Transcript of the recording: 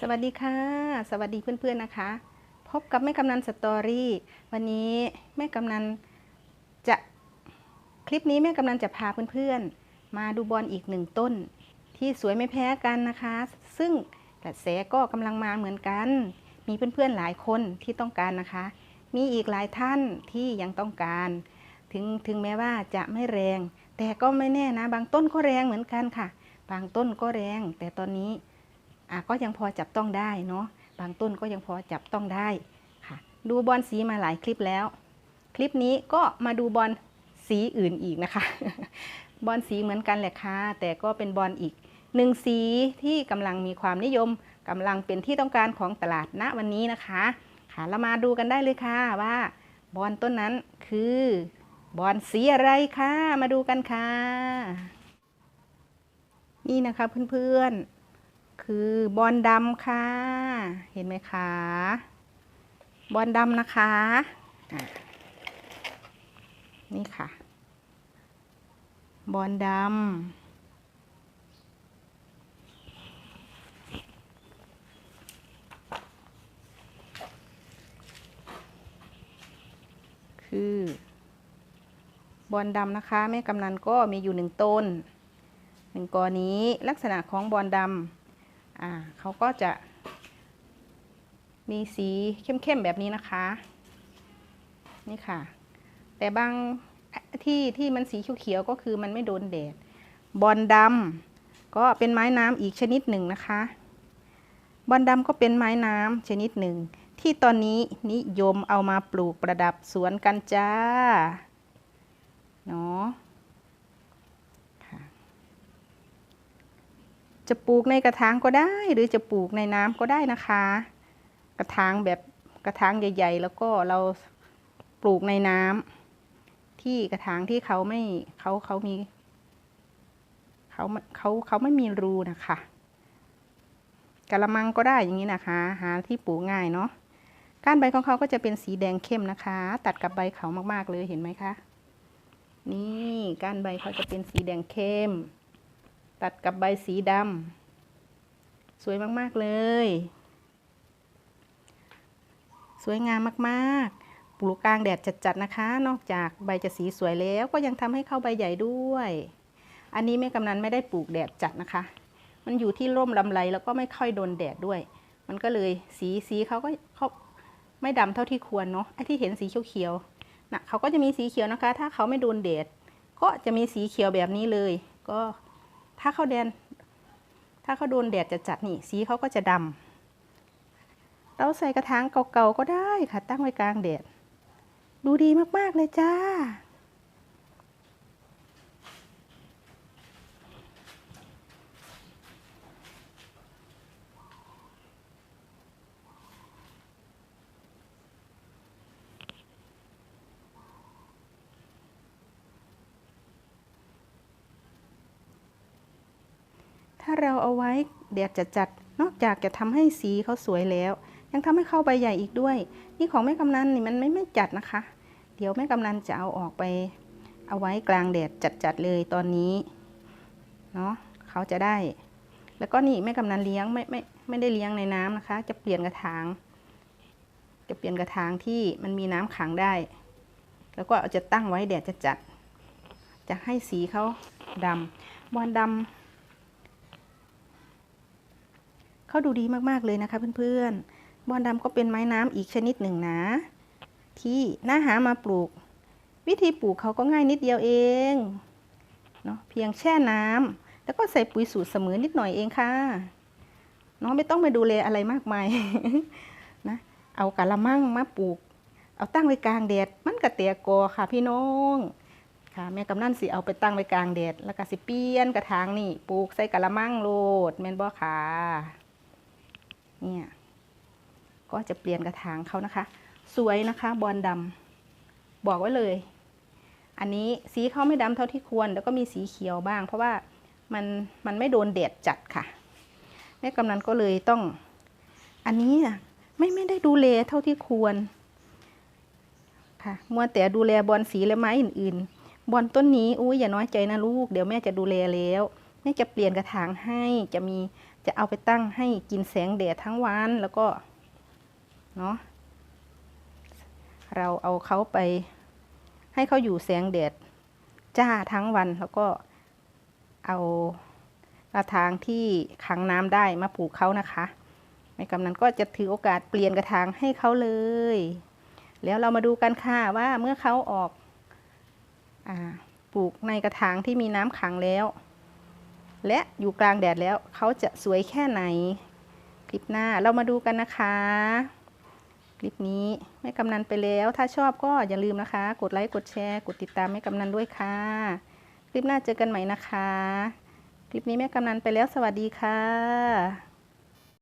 สวัสดีค่ะ สวัสดีเพื่อนๆนะคะ พบกับแม่กำนันสตอรี่วันนี้แม่กำนันจะคลิปนี้แม่กำนันจะพาเพื่อนๆ มาดูบอลอีกหนึ่งต้น ที่สวยไม่แพ้กันนะคะ ซึ่งกระแสก็กำลังมาเหมือนกัน มีเพื่อนๆหลายคนที่ต้องการนะคะ มีอีกหลายท่านที่ยังต้องการ ถึงถึงแม้ว่าจะไม่แรง แต่ก็ไม่แน่นะ บางต้นก็แรงเหมือนกันค่ะ บางต้นก็แรง แต่ตอนนี้ อะก็ยังพอจับต้องได้เนาะบางต้นก็ยังพอจับต้องได้ค่ะ ดูบอลสีมาหลายคลิปแล้ว คลิปนี้ก็มาดูบอลสีอื่นอีกนะคะ บอลสีเหมือนกันแหละค่ะแต่ก็เป็นบอลอีกหนึ่งสีที่กำลังมีความนิยมกำลังเป็นที่ต้องการของตลาดณวันนี้นะคะ ค่ะเรามาดูกันได้เลยค่ะว่า บอลต้นนั้นคือบอลสีอะไรคะมาดูกันค่ะ นี่นะคะเพื่อนๆ คือบอลดำค่ะ เห็นไหมคะ บอลดำนะคะะนี่ค่ะ บอลดำคือบอลดำนะคะแม่กำนันก็มีอยู่หนึ่งต้นหนึ่งกอนี้ลักษณะของบอลดำ อ่าเขาก็จะ มีสีเข้มๆแบบนี้นะคะ นี่ค่ะ แต่บางที่ที่มันสีเขียวๆก็คือมันไม่โดนแดด บอลดำก็เป็นไม้น้ำอีกชนิดหนึ่งนะคะ บอลดำก็เป็นไม้น้ำชนิดหนึ่ง ที่ตอนนี้นิยมเอามาปลูกประดับสวนกันจ้า เนาะ จะปลูกในกระถางก็ได้ หรือจะปลูกในน้ำก็ได้นะคะ กระถางแบบกระถางใหญ่ ๆ แล้วก็เราปลูกในน้ำที่กระถางที่เขาไม่เขาเขามีเขาเขาเขาไม่มีรูนะคะกระมังก็ได้อย่างนี้นะคะ หาที่ปลูกง่ายเนาะก้านใบของเขาก็จะเป็นสีแดงเข้มนะคะ ตัดกับใบเขามากๆเลยเห็นไหมคะ นี่ก้านใบเขาจะเป็นสีแดงเข้ม ตัดกับใบสีดำสวยมาก ๆ เลย สวยงามมากๆ ปลูกกลางแดดจัด ๆ นะคะ นอกจากใบจะสีสวยแล้วก็ยังทำให้เข้าใบใหญ่ด้วย อันนี้แม่กำนันไม่ได้ปลูกแดดจัดนะคะ มันอยู่ที่ร่มลำไรแล้วก็ไม่ค่อยโดนแดดด้วย มันก็เลยสีสีเขาก็เขาไม่ดำเท่าที่ควรเนาะไอ้ที่เห็นสีเขียวๆนะเขาก็จะมีสีเขียวนะคะ ถ้าเขาไม่โดนแดดก็จะมีสีเขียวแบบนี้เลย ก็ ถ้าเขาแดน ถ้าเขาโดนแดดจะจัดนี่สีเขาก็จะดำเราใส่กระถางเก่าๆก็ได้ค่ะ ตั้งไว้กลางแดด ดูดีมากๆเลยจ้า ถ้าเราเอาไว้แดดจัดๆนอกจากจะทำให้สีเขาสวยแล้ว ยังทำให้เข้าใบใหญ่อีกด้วย นี่ของแม่กำนันนี่มันไม่ไม่จัดนะคะ เดี๋ยวแม่กำนันจะเอาออกไป เอาไว้กลางแดดจัดๆเลยตอนนี้เนาะเขาจะได้ แล้วก็นี่แม่กำนันเลี้ยงไม่ไม่ไม่ได้เลี้ยงในน้ำนะคะ จะเปลี่ยนกระถาง จะเปลี่ยนกระถางที่มันมีน้ำขังได้ แล้วก็เอาจะตั้งไว้แดดจัดๆจะให้สีเขาดำบอลดำ เขาดูดีมากๆเลยนะคะเพื่อนๆ บอนดำก็เป็นไม้น้ำอีกชนิดหนึ่งนะ ที่น่าหามาปลูก วิธีปลูกเขาก็ง่ายนิดเดียวเองเนาะเพียงแช่น้ำแล้วก็ใส่ปุ๋ยสูตรเสมอนิดหน่อยเองค่ะเนาะไม่ต้องไปดูแลอะไรมากมายนะเอากะละมังมาปลูก เอาตั้งไว้กลางแดดมันกระเตียกอค่ะพี่น้องค่ะแม่กำนันสิเอาไปตั้งไว้กลางแดดแล้วก็สิเปลี่ยนกระถางนี่ปลูกใส่กะละมังโลดแม่นบ่ค่ะ เนี่ย ก็จะเปลี่ยนกระถางเขานะคะ สวยนะคะบอลดำบอกไว้เลย อันนี้สีเขาไม่ดำเท่าที่ควร แล้วก็มีสีเขียวบ้าง เพราะว่ามันมันไม่โดนแดดจัดค่ะแม่กำนันก็เลยต้อง อันนี้อะไม่ไม่ได้ดูแลเท่าที่ควร ค่ะมัวแต่ดูแลบอลสีและไม้อื่น ๆ บอลต้นนี้อุ้ยอย่าน้อยใจนะลูก เดี๋ยวแม่จะดูแลแล้วแม่จะเปลี่ยนกระถางให้จะมี จะเอาไปตั้งให้กินแสงแดดทั้งวันแล้วก็เนาะเราเอาเขาไป ให้เขาอยู่แสงแดดจ้าทั้งวันแล้วก็เอากระถางที่ขังน้ำได้มาปลูกเขานะคะแม่กำนันก็จะถือโอกาสเปลี่ยนกระถางให้เขาเลย แล้วเรามาดูกันค่ะว่าเมื่อเขาออกอปลูกในกระถางที่มีน้ำขังแล้ว และอยู่กลางแดดแล้วเขาจะสวยแค่ไหน คลิปหน้าเรามาดูกันนะคะ คลิปนี้แม่กำนันไปแล้ว ถ้าชอบก็อย่าลืมนะคะ กดไลค์กดแชร์ กดติดตามแม่กำนันด้วยค่ะ คลิปหน้าเจอกันใหม่นะคะ คลิปนี้แม่กำนันไปแล้วสวัสดีค่ะ